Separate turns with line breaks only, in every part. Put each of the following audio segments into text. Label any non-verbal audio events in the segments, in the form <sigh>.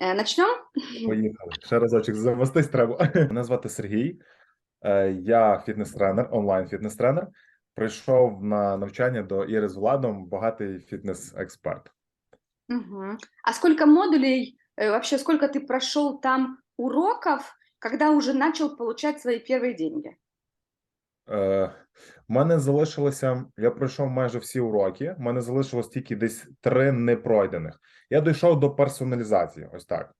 Э, Начнем?
Поїхали. Ще разочок завестись треба. <laughs> Мене звати Сергій. Е, Я фітнес-тренер, онлайн-фітнес-тренер. Прийшов на навчання до Іри з Владом, багатий фітнес-експерт.
Мгм. А сколько модулей, э, вообще сколько ты прошел там уроков, когда уже начал получать свои первые деньги?
Е, У мене залишилося, я пройшов майже всі уроки. У мене залишилось тільки десь три непройдених. Я дійшов до персоналізації, ось так.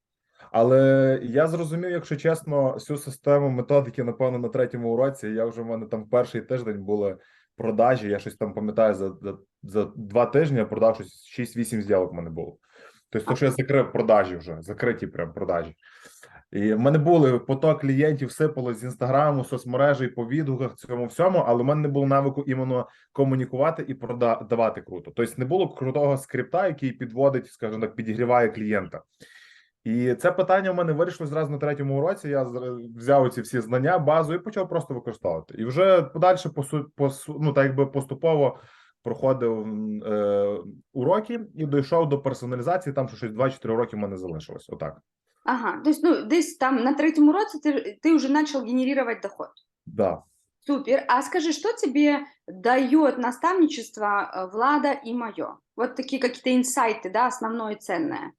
Але я зрозумів, якщо чесно, всю систему методики, напевно, на третьому уроці. Я вже в мене там перший тиждень були продажі. Я щось там пам'ятаю за, за, за два тижні я продав щось 6-8 зділок в мене було. Тобто, то, що я закрив продажі вже, закриті прям продажі. І в мене були поток клієнтів, сипало з інстаграму, соцмережей, по відгуках, цьому всьому, але в мене не було навику іменно комунікувати і продавати круто. Тобто не було крутого скрипта, який підводить, скажімо так, підігріває клієнта. І це питання в мене вирішило зразу на третьому уроці. Я взяв ці всі знання, базу і почав просто використовувати. І вже подальше по ну, так якби поступово проходив е, уроки і дійшов до персоналізації. Там що щось 2-4 роки в мене залишилось. Отак.
Ага, то есть, ну, здесь там на третьем уроке ты, ты уже начал генерировать доход.
Да.
Супер. А скажи, что тебе дает наставничество э, Влада и мое? Вот такие какие-то инсайты, да, основное и ценное.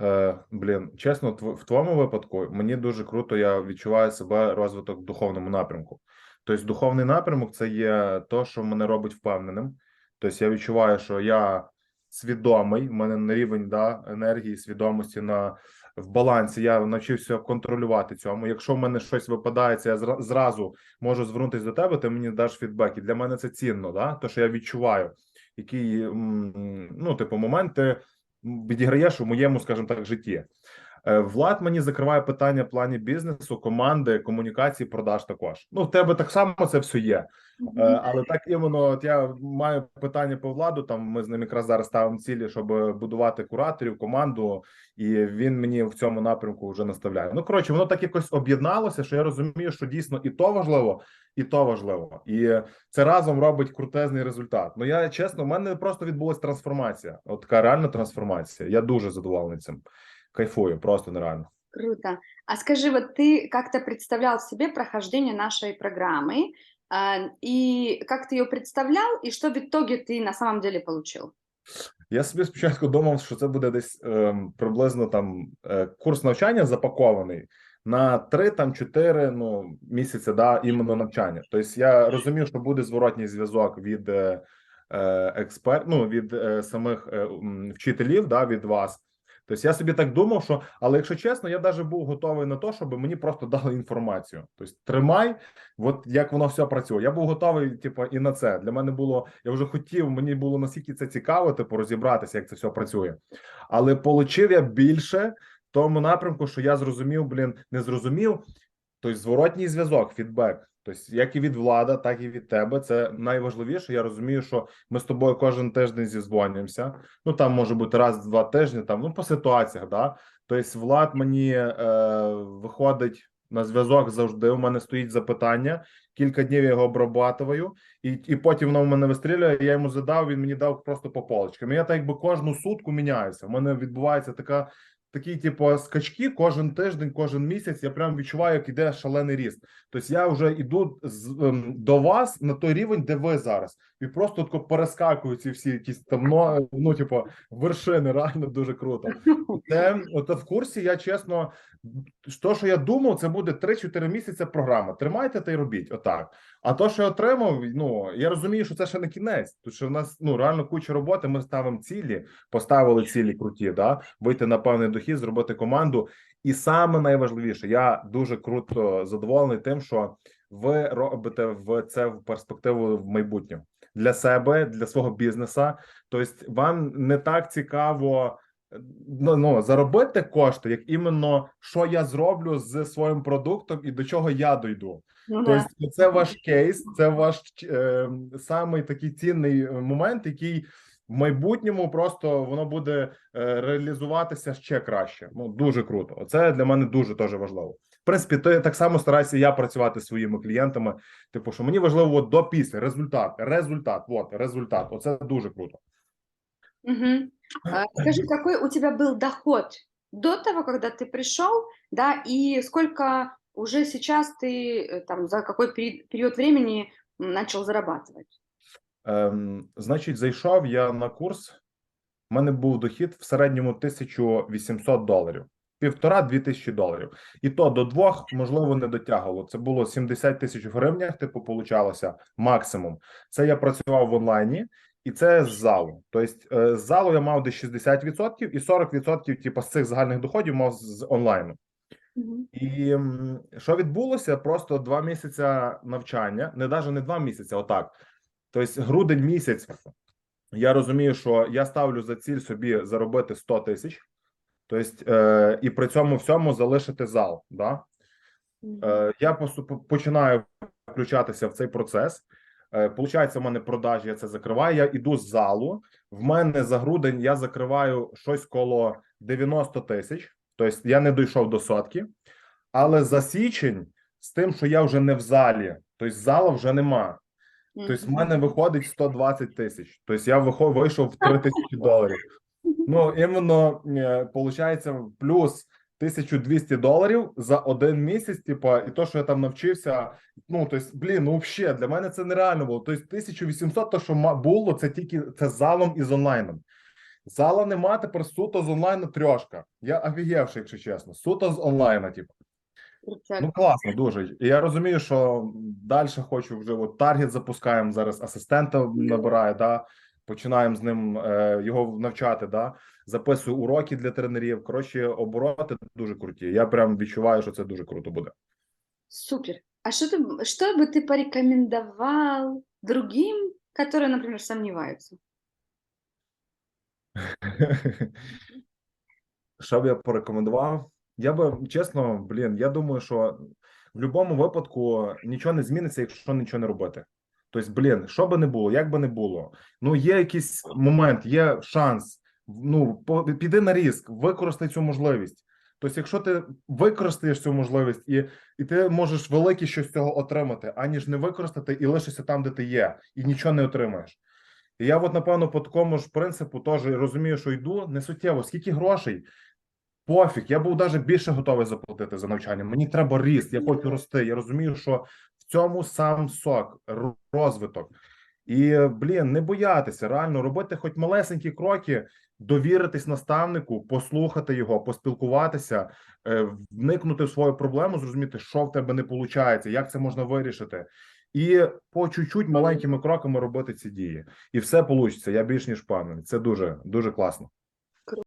Е, блін, чесно, тв- в твоєму випадку мені дуже круто, я відчуваю себе розвиток в духовному напрямку. Тобто, духовний напрямок це є то, що мене робить впевненим. Тобто, я відчуваю, що я свідомий, У мене на рівень да, енергії, свідомості на в балансі. Я навчився контролювати цьому. Якщо в мене щось випадається, я зразу можу звернутися до тебе, ти мені даш фідбек. І для мене це цінно, да? то що я відчуваю, які м, ну, типу, моменти відіграєш у моєму, скажімо так, житті. Е, Влад мені закриває питання в плані бізнесу, команди, комунікації, продаж також. Ну, в тебе так само це все є. Е, Але так іменно, от я маю питання по владу. Там ми з ним якраз зараз ставимо цілі, щоб будувати кураторів, команду, і він мені в цьому напрямку вже наставляє. Ну коротше, воно так якось об'єдналося, що я розумію, що дійсно і то важливо, і то важливо, і це разом робить крутезний результат. Ну я чесно, в мене просто відбулася трансформація. От така реальна трансформація. Я дуже задоволений цим Кайфую, просто нереально.
Круто. А скажи, вот ты как-то представлял себе прохождение нашей программы, а, и как ты ее представлял, и что в итоге ты на самом деле получил?
Я собі спочатку думав, що це буде десь ем, приблизно там е, курс навчання запакований на 3 там 4 ну, місяці да, іменно навчання. Тобто я розумів, що буде зворотній зв'язок від е, е, експерт, ну, від е, самих е, м, вчителів, да, від вас. Тобто я собі так думав, що але якщо чесно, я навіть був готовий на те, щоб мені просто дали інформацію. Тобто тримай, от як воно все працює. Я був готовий, типу, і на це. Для мене було, я вже хотів, мені було наскільки це цікаво, типу, розібратися, як це все працює. Але получив я більше в тому напрямку, що я зрозумів, блін, не зрозумів. Тобто, зворотній зв'язок, фідбек. Тобто, як і від влада, так і від тебе. Це найважливіше. Я розумію, що ми з тобою кожен тиждень зізвонюємося. Ну там може бути раз в два тижні, там ну по ситуаціях, да. Тобто, влад мені е, виходить на зв'язок завжди. У мене стоїть запитання. Кілька днів я його обрабатую, і, і потім воно в мене вистрілює. Я йому задав. Він мені дав просто по полочкам. Я так якби кожну сутку міняюся. У мене відбувається така. Такі, типу, скачки кожен тиждень, кожен місяць. Я прям відчуваю, як іде шалений ріст. Тобто я вже йду з, ем, до вас на той рівень, де ви зараз, і просто тако перескакую ці всі якісь там ну, ну, типу, вершини. Реально дуже круто. Це от в курсі. Я чесно, то, що я думав, це буде 3-4 місяці програма. Тримайте та й робіть. Отак. А то, що я отримав, ну я розумію, що це ще не кінець. Тому що в нас ну реально куча роботи. Ми ставимо цілі, поставили цілі круті, да вийти на певний дохід, зробити команду. І саме найважливіше, я дуже круто задоволений тим, що ви робите в це в перспективу в майбутнє для себе, для свого бізнеса. Тобто, вам не так цікаво. Ну, ну заробити кошти, як іменно що я зроблю з своїм продуктом і до чого я дойду.
Ну да.
Тобто, це ваш кейс, це ваш е, самий такий цінний момент, який в майбутньому просто воно буде е, реалізуватися ще краще. Ну дуже круто. Це для мене дуже теж важливо. В принципі, то я так само стараюся я працювати зі своїми клієнтами. Типу, що мені важливо от до після результат, результат, от результат. Оце дуже круто.
Мгм. А, Скажи, какой у тебя был доход до того, когда ты пришел, да, и сколько уже сейчас ты э, там за какой период, период времени м, начал зарабатывать?
Ем, значить, зайшов я на курс. У мене був дохід в середньому 1800 доларів, півтора-дві тисячі доларів. І то до двох, можливо, не дотягувало. Це було 70 тисяч в гривнях, типу, получалося максимум. Це я працював в онлайні, і це з залу. Тобто, е, з залу я мав десь 60% і 40% типу, з цих загальних доходів мав з- онлайну.
Мгм.
І що відбулося? Просто два місяці навчання, не навіть не два місяці, отак. Тобто, грудень місяць. Я розумію, що я ставлю за ціль собі заробити 100 тисяч, тобто, е, і при цьому всьому залишити зал. Да? Е, я починаю включатися в цей процес. Е, Получається, в мене продажі, я це закриваю. Я іду з залу. В мене за грудень я закриваю щось коло 90 тисяч. Тобто я не дійшов до сотки. Але за січень, з тим, що я вже не в залі, тобто зала вже нема. Тобто, в мене виходить 120 тисяч. Тобто я вийшов в 3 тисячі доларів. Ну, іменно е, получається плюс 1200 доларів за один місяць. Типа, і то, що я там навчився. Ну, тобто, блін, ну взагалі, для мене це нереально було. Тобто, 1800, то, що було, це тільки це залом і з онлайном. Зала нема тепер суто з онлайну трьошка. Я офігевший, якщо чесно. Суто з онлайна, типу.
Крутяк.
Ну класно, дуже. І я розумію, що далі хочу вже от таргет запускаємо зараз. Асистента набираю, да починаємо з ним е, його навчати. Да, записую уроки для тренерів. Коротше, обороти дуже круті. Я прям відчуваю, що це дуже круто буде.
Супер. А что ты, что бы ты порекомендовал другим, которые, например, сомневаются? <laughs>
Що б я порекомендував? Я би чесно, блін, я думаю, що в будь-якому випадку нічого не зміниться, якщо нічого не робити. Тобто, блін, що би не було, як би не було, ну є якийсь момент, є шанс. Ну, піди на різк, використай цю можливість. Тобто, якщо ти використаєш цю можливість, і, і ти можеш велике щось з цього отримати, аніж не використати і лишишся там, де ти є, і нічого не отримаєш. І я, от, напевно, по такому ж принципу теж розумію, що йду не суттєво, скільки грошей. Пофіг, я був навіть більше готовий заплатити за навчання. Мені треба ріст, я хочу рости. Я розумію, що в цьому сам сок, розвиток. І блін, не боятися, реально робити хоч малесенькі кроки, довіритись наставнику, послухати його, поспілкуватися, е, вникнути в свою проблему, зрозуміти, що в тебе не виходить, як це можна вирішити, і по чуть-чуть маленькими кроками робити ці дії. І все вийде. Я більш ніж впевнений. Це дуже дуже класно.